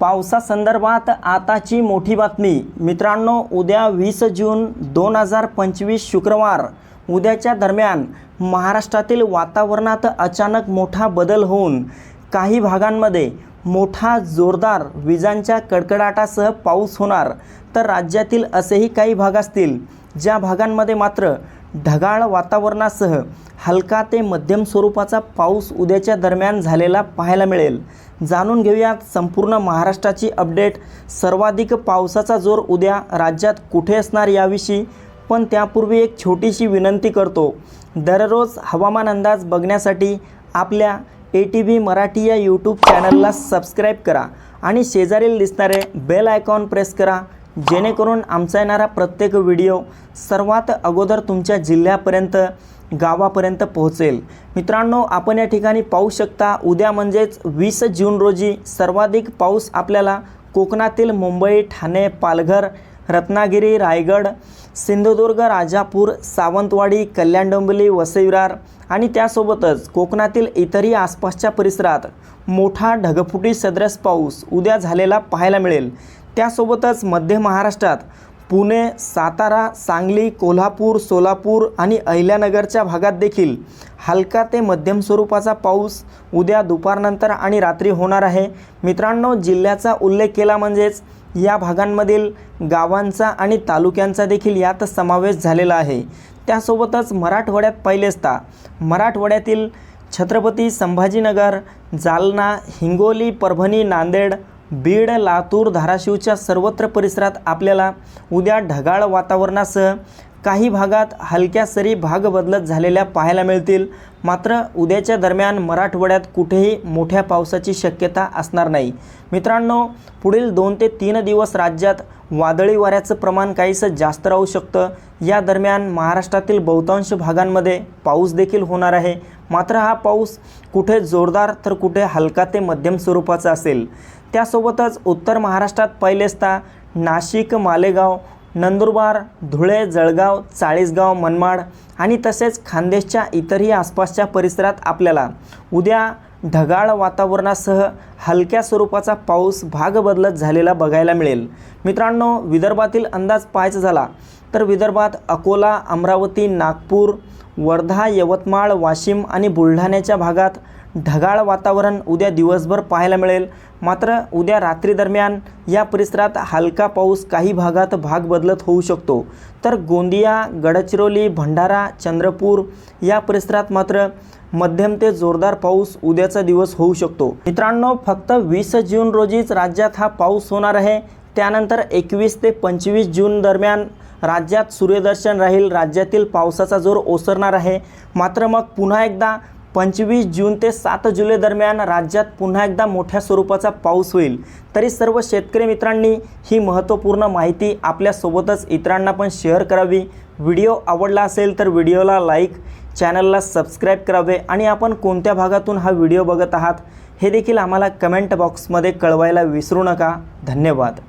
पावसासंदर्भात आताची मोठी बातमी. मित्रांनो उद्या वीस जून दोन हजार पंचवीस शुक्रवार. उद्याच्या दरम्यान महाराष्ट्रातील वातावरणात अचानक मोठा बदल होऊन काही भागांमध्ये मोठा जोरदार विजांच्या कडकडाटासह पाऊस होणार. तर राज्यातील असेही काही भाग असतील ज्या भागांमध्ये मात्र ढगाळ वातावरणासह हलका ते मध्यम स्वरूपाचा पाऊस उद्याच्या दरम्यान झालेला पाहायला मिळेल. जाणून घेऊयात संपूर्ण महाराष्ट्राची अपडेट. सर्वाधिक पावसाचा जोर उद्या राज्यात कुठे असणार याविषयी पण त्यापूर्वी एक छोटीशी विनंती करतो. दररोज हवामान अंदाज बघण्यासाठी आपल्या ए टी व्ही मराठी या यूट्यूब चॅनलला सबस्क्राईब करा आणि शेजारील दिसणारे बेल आयकॉन प्रेस करा. जेणेकरून आमचा येणारा प्रत्येक व्हिडिओ सर्वात अगोदर तुमच्या जिल्ह्यापर्यंत गावापर्यंत पोहोचेल. मित्रांनो आपण या ठिकाणी पाहू शकता उद्या म्हणजेच वीस जून रोजी सर्वाधिक पाऊस आपल्याला कोकणातील मुंबई ठाणे पालघर रत्नागिरी रायगड सिंधुदुर्ग राजापूर सावंतवाडी कल्याण डोंबिवली वसईविरार आणि त्यासोबतच कोकणातील इतरही आसपासच्या परिसरात मोठा ढगफुटी सदरस पाऊस उद्या झालेला पाहायला मिळेल. त्यासोबतच मध्य महाराष्ट्रात पुणे सातारा सांगली कोल्हापूर सोलापूर आणि अहिल्यानगरच्या भागात देखील हलका ते मध्यम स्वरूपाचा पाऊस उद्या दुपारनंतर आणि रात्री होणार आहे. मित्रांनो जिल्ह्याचा उल्लेख केला म्हणजेच या भागांमधील गावांचा आणि तालुक्यांचा देखील यात समावेश झालेला आहे. त्यासोबतच मराठवाड्यात पहिलेचता मराठवाड्यातील छत्रपती संभाजीनगर जालना हिंगोली परभणी नांदेड बीड लातूर धाराशिवच्या सर्वत्र परिसरात आपल्याला उद्या ढगाळ वातावरणासह काही भागात हलक्या सरी भाग बदलत झालेल्या पाहायला मिळतील. मात्र उद्याच्या दरम्यान मराठवाड्यात कुठेही मोठ्या पावसाची शक्यता असणार नाही. मित्रांनो पुढील दोन ते तीन दिवस राज्यात वादळी वाऱ्याचं प्रमाण काहीसं जास्त राहू शकतं. या दरम्यान महाराष्ट्रातील बहुतांश भागांमध्ये पाऊस देखील होणार आहे. मात्र हा पाऊस कुठे जोरदार तर कुठे हलका ते मध्यम स्वरूपाचा असेल. त्यासोबतच उत्तर महाराष्ट्रात पहिलेचता नाशिक मालेगाव नंदुरबार धुळे जळगाव चाळीसगाव मनमाड आणि तसेच खानदेशच्या इतरही आसपासच्या परिसरात आपल्याला उद्या ढगाळ वातावरणासह हलक्या स्वरूपाचा पाऊस भाग बदलत झालेला बघायला मिळेल. मित्रांनो विदर्भातील अंदाज पाहायचा झाला तर विदर्भात अकोला अमरावती नागपूर वर्धा यवतमाळ वाशिम आणि बुलढाण्याच्या भागात ढगाळ वातावरण उद्या दिवसभर पाहायला मिळेल. मात्र उद्या रात्रीदरम्यान या परिसरात हलका पाऊस काही भागात भाग बदलत होऊ शकतो. तर गोंदिया गडचिरोली भंडारा चंद्रपूर या परिसरात मात्र मध्यम ते जोरदार पाऊस उद्याचा दिवस होऊ शकतो. मित्रांनो फक्त वीस जून रोजीच राज्यात हा पाऊस होणार आहे. त्यानंतर एकवीस ते पंचवीस जून दरम्यान राज्यात सूर्यदर्शन राहील. राज्यातील पावसाचा जोर ओसरणार आहे. मात्र मग पुन्हा एकदा पंचवीस जून ते सात जुलै दरम्यान राज्यात पुन्हा एकदा मोठ्या स्वरूपाचा पाऊस होईल. तरी सर्व शेतकरी मित्रांनी ही महत्त्वपूर्ण माहिती आपल्यासोबतच इतरांना पण शेअर करावी. व्हिडिओ आवडला असेल तर व्हिडिओला लाईक चॅनलला सबस्क्राईब करावे आणि आपण कोणत्या भागातून हा व्हिडिओ बघत आहात हे देखील आम्हाला कमेंट बॉक्समध्ये कळवायला विसरू नका. धन्यवाद.